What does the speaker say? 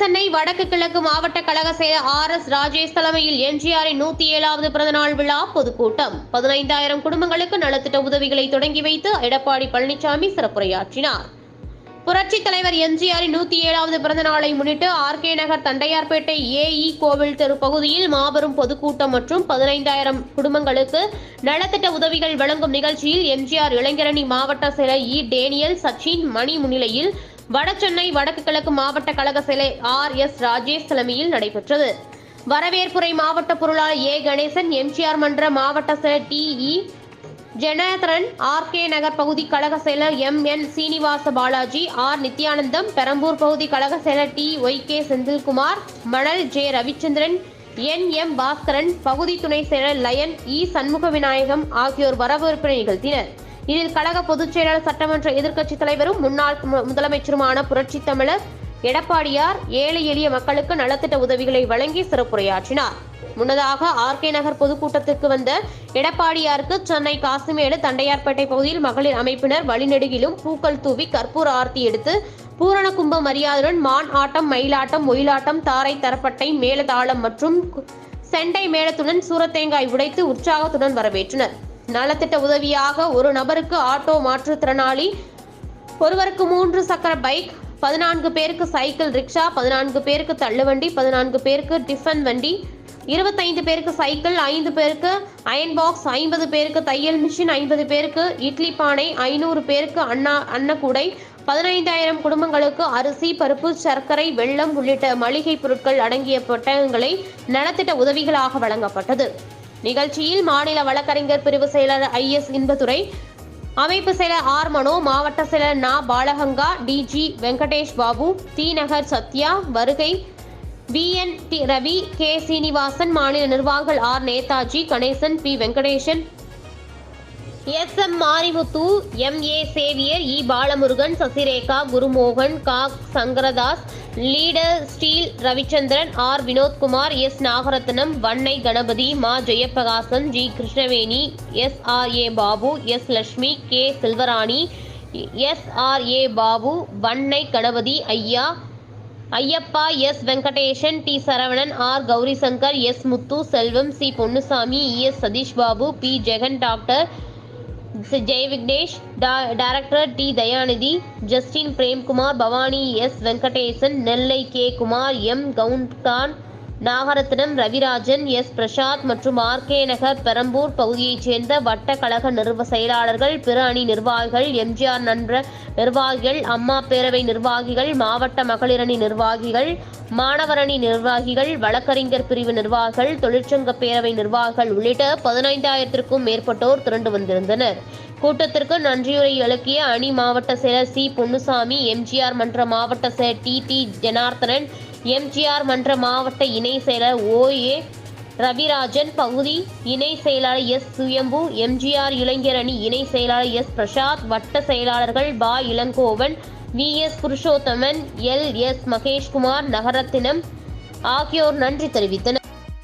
சென்னை வடக்கு கிழக்கு மாவட்ட கழக செயலர் ஆர் எஸ் ராஜேஷ் தலைமையில் எம்ஜிஆரின் நூத்தி ஏழாவது பிறந்தநாள் விழா பொதுக்கூட்டம். பதினைந்தாயிரம் குடும்பங்களுக்கு நலத்திட்ட உதவிகளை தொடங்கி வைத்து எடப்பாடி பழனிசாமி சிறப்புரையாற்றினார். புரட்சித் தலைவர் எம்ஜிஆரின் நூத்தி ஏழாவது பிறந்த நாளை முன்னிட்டு ஆர்கே நகர் தண்டையார்பேட்டை ஏஇ கோவில் தெரு பகுதியில் மாபெரும் பொதுக்கூட்டம் மற்றும் பதினைந்தாயிரம் குடும்பங்களுக்கு நலத்திட்ட உதவிகள் வழங்கும் நிகழ்ச்சியில் எம்ஜிஆர் இளைஞரணி மாவட்ட செயலர் இ டேனியல் சச்சின் மணி முன்னிலையில் வடசென்னை வடக்கு கிழக்கு மாவட்ட கழக சிலை ஆர் எஸ் ராஜேஷ் தலைமையில் நடைபெற்றது. வரவேற்புரை மாவட்ட பொருளாளர் ஏ. கணேசன் எம்ஜிஆர் மன்ற மாவட்ட செயலர் T. E. Jenatharan R. K. Nagar பகுதி கழக செயலர் M. N. Srinivasa Balaji R. Nithyanandam Perambur பகுதி கழக செயலர் டி. ஒய். கே. செந்தில்குமார் மணல் J. Ravichandran N. M. Baskaran பகுதி துணை செயலர் லயன் இ. சண்முக விநாயகம் ஆகியோர் வரவேற்பை நிகழ்த்தினர். இதில் கழக பொதுச் செயலாளர் சட்டமன்ற எதிர்க்கட்சித் தலைவரும் முன்னாள் மு- முதலமைச்சருமான புரட்சி தமிழர் எடப்பாடியார் ஏழை எளிய மக்களுக்கு நலத்திட்ட உதவிகளை வழங்கி சிறப்புரையாற்றினார். முன்னதாக ஆர்கே நகர் பொதுக்கூட்டத்திற்கு வந்த எடப்பாடியாருக்கு சென்னை காசிமேடு தண்டையார்பேட்டை பகுதியில் மகளிர் அமைப்பினர் வழிநெடுகிலும் பூக்கள் தூவி கற்பூர ஆர்த்தி எடுத்து பூரண கும்ப மரியாதையுடன் மான் ஆட்டம் மயிலாட்டம் ஒயிலாட்டம் தாரை தரப்பட்டை மேலதாளம் மற்றும் செண்டை மேளத்துடன் சூரத்தேங்காய் உடைத்து உற்சாகத்துடன் வரவேற்றனர். நலத்திட்ட உதவியாக ஒரு நபருக்கு ஆட்டோ மாற்றுத்திறனாளி ஒருவருக்கு மூன்று சக்கர பைக் பதினான்கு பேருக்கு சைக்கிள் ரிக்ஷா பதினான்கு பேருக்கு தள்ளுவண்டி பதினான்கு பேருக்கு டிஃபன் வண்டி இருபத்தைந்து பேருக்கு சைக்கிள் ஐந்து பேருக்கு அயன் பாக்ஸ் ஐம்பது பேருக்கு தையல் மிஷின் ஐம்பது பேருக்கு இட்லி பானை ஐநூறு பேருக்கு அண்ணா அன்னக்கூடை பதினைந்தாயிரம் குடும்பங்களுக்கு அரிசி பருப்பு சர்க்கரை வெள்ளம் உள்ளிட்ட மளிகை பொருட்கள் அடங்கிய பெட்டகங்களை நலத்திட்ட உதவிகளாக வழங்கப்பட்டது. நிகழ்ச்சியில் மாநில வழக்கறிஞர் பிரிவு செயலர் ஐ எஸ் இன்பதுரை அமைப்பு செயலர் ஆர் மனோ மாவட்ட செயலர் நா பாலகங்கா டிஜி வெங்கடேஷ் பாபு தி நகர் சத்யா வருகை PN T Ravi K Srinivasan மாநில நிர்வாகிகள் R Netaji Ganesan P Venkatesan S M Marimuthu M A Xavier E Balamurugan Sasirekha Gurumohan கா Sankaradas leader steel Ravichandran R Vinothkumar S Nagarathnam Vannai Ganapathi மா Jayaprakasan G Krishnaveni S R A Babu S Lakshmi K Selvarani S R A Babu Vannai Ganapathi ஐயா Ayyappa S Venkateshan T Saravanan R Gaurishankar S Muthu Selvam C Ponnusamy E S Satish Babu P Jagan doctor Jai Vignesh டா- director T Dhayanidhi Justin Premkumar Bhavani S Venkatesan Nellai K Kumar M கவுன்கான் Nagaratnam Ravirajan S. Prasad மற்றும் R. K. நகர் பெரம்பூர் பகுதியைச் சேர்ந்த வட்ட கழக நிறுவ செயலாளர்கள் பிற அணி நிர்வாகிகள் எம்ஜிஆர் நன்ற நிர்வாகிகள் அம்மா பேரவை நிர்வாகிகள் மாவட்ட மகளிரணி நிர்வாகிகள் மாணவரணி நிர்வாகிகள் வழக்கறிஞர் பிரிவு நிர்வாகிகள் தொழிற்சங்க பேரவை நிர்வாகிகள் உள்ளிட்ட பதினைந்தாயிரத்திற்கும் மேற்பட்டோர் திரண்டு வந்திருந்தனர். கூட்டத்திற்கு நன்றியுரை இலக்கிய அணி மாவட்ட செயலர் சி. பொன்னுசாமி எம்ஜிஆர் மன்ற மாவட்ட செயலர் டி. டி. ஜனார்த்தனன் எம்ஜிஆர் மன்ற மாவட்ட இணை செயலர் ஓ ஏ ரவிராஜன் பகுதி இணை செயலாளர் எஸ் சுயம்பு எம்ஜிஆர் இளைஞர் அணி இணை செயலாளர் எஸ் பிரசாத் வட்ட செயலாளர்கள் பா Ilangovan V S Purushothaman L S Maheshkumar Nagarathinam ஆகியோர் நன்றி தெரிவித்தனர்.